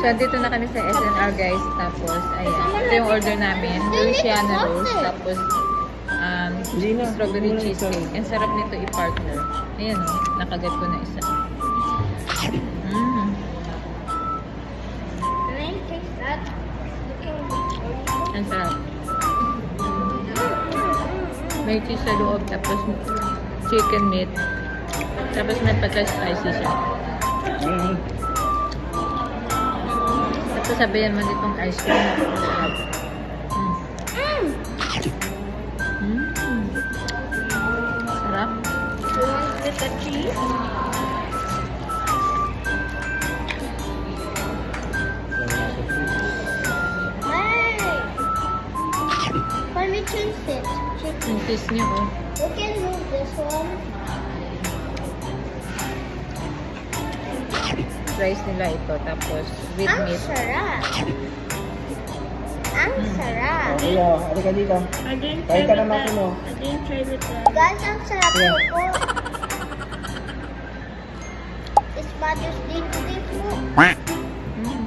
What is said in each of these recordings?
So, dito na kami sa SNR guys. Tapos, ayan. Ito yung order namin. Louisiana rolls. Tapos, um, strawberry cheesecake. Ang sarap nito i-partner. Ayan o. Nakagat ko na isa. Mm. Ang sarap. May cheese sa loob. Tapos, chicken meat. Tapos, may pata-spicy siya. Mm. Sabayan mo ditong ice cream. Mm. Mm. Sarap. With the cheese? Hey! Can we change it? Chicken. Yung cheese niyo, oh. We can move this one. Rice nila ito. Tapos, with Ang meat. sarap. Ang sarap. Kuya, ano ka dito? Kain ka naman try with that. Guys, ang sarap Yeah. yeah. po. It's Mother's Day today po. Mm.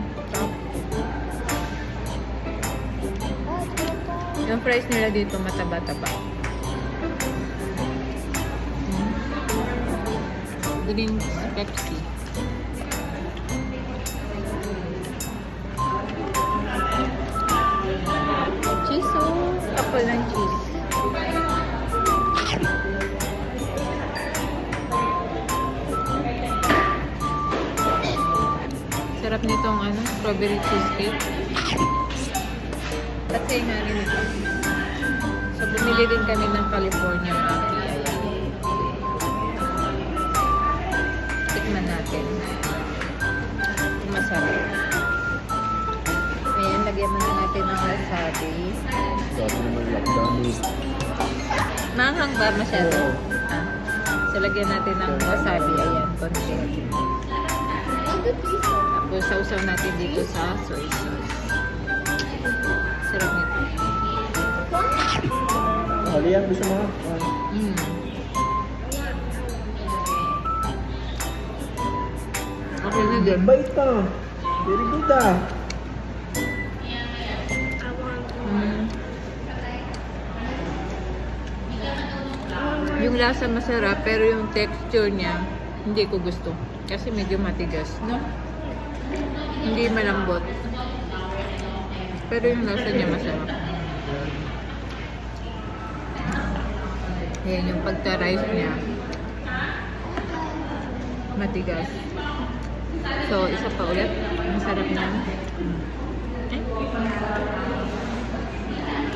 Oh, dito. Yung fries nila dito mataba-taba. Mm. Green Pepsi. Kapal ng cheese. Sarap nitong ano, strawberry cheesecake. Kasi nga rin ito. So, bumili din kami ng California. Ayan. Tikman natin. Lagyan natin ng wasabi. Sabi naman lockdown eh. Manghang ba masyado? Oo. Ah. So, lagyan natin ng wasabi. Ayan, konti. Tapos, sausaw natin dito sa soy sauce. Sarap nito. Hali yan, gusto mo? Ah. Mm. Okay na din. Bait ka. Very good ah. Yung lasa masarap, pero yung texture niya, hindi ko gusto. Kasi medyo matigas, no? Hindi malambot. Pero yung lasa niya masarap. Yan, yung pagka-rice niya, matigas. So, isa pa ulit. Masarap na.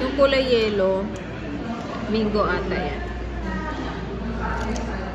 Yung kulay yellow, Mingo ata yan. Thank you.